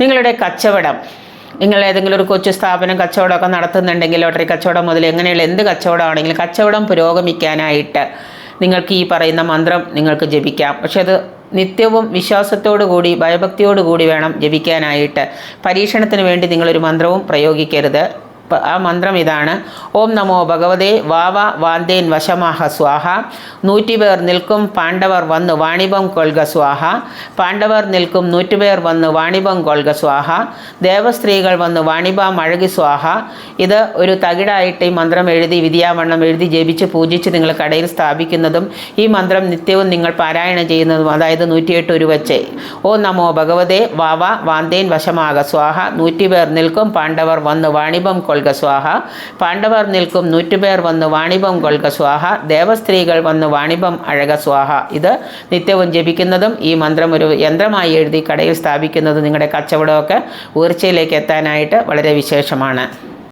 നിങ്ങളുടെ കച്ചവടം. നിങ്ങൾ ഏതെങ്കിലും ഒരു കൊച്ചു സ്ഥാപനം കച്ചവടമൊക്കെ നടത്തുന്നുണ്ടെങ്കിൽ ലോട്ടറി കച്ചവടം മുതൽ എങ്ങനെയുള്ള എന്ത് കച്ചവടമാണെങ്കിലും കച്ചവടം പുരോഗമിക്കാനായിട്ട് നിങ്ങൾക്ക് ഈ പറയുന്ന മന്ത്രം നിങ്ങൾക്ക് ജപിക്കാം. പക്ഷെ അത് നിത്യവും വിശ്വാസത്തോടു കൂടി ഭയഭക്തിയോടു കൂടി വേണം ജപിക്കാനായിട്ട്. പരീക്ഷണത്തിന് വേണ്ടി നിങ്ങളൊരു മന്ത്രവും പ്രയോഗിക്കരുത്. ആ മന്ത്രം ഇതാണ്. ഓം നമോ ഭഗവതേ വാവ വാന്തേൻ വശമാഹ സ്വാഹ. നൂറ്റിപേർ നിൽക്കും പാണ്ഡവർ വന്ന് വാണിഭം കൊൽക സ്വാഹ. പാണ്ഡവർ നിൽക്കും നൂറ്റുപേർ വന്ന് വാണിഭം കൊൽക സ്വാഹ. ദേവസ്ത്രീകൾ വന്ന് വാണിഭം അഴകി സ്വാഹ. ഇത് ഒരു തകിടായിട്ട് ഈ മന്ത്രം എഴുതി വിദ്യാവണ്ണം എഴുതി ജപിച്ച് പൂജിച്ച് നിങ്ങൾ കടയിൽ സ്ഥാപിക്കുന്നതും ഈ മന്ത്രം നിത്യവും നിങ്ങൾ പാരായണം ചെയ്യുന്നതും അതായത് നൂറ്റിയെട്ട് ഒരു വച്ച് ഓ നമോ ഭഗവതേ വാവ വാന്തേൻ വശമാക സ്വാഹ. നൂറ്റിപേർ നിൽക്കും പാണ്ഡവർ വന്ന് വാണിഭം കൊൾക സ്വാഹ. പാണ്ഡവർ നിൽക്കും നൂറ്റുപേർ വന്ന് വാണിഭം കൊൽക സ്വാഹ. ദേവസ്ത്രീകൾ വന്ന് വാണിഭം അഴക സ്വാഹ. ഇത് നിത്യവും ജപിക്കുന്നതും ഈ മന്ത്രം ഒരു യന്ത്രമായി എഴുതി കടയിൽ സ്ഥാപിക്കുന്നതും നിങ്ങളുടെ കച്ചവടമൊക്കെ ഉയർച്ചയിലേക്ക് എത്താനായിട്ട് വളരെ വിശേഷമാണ്.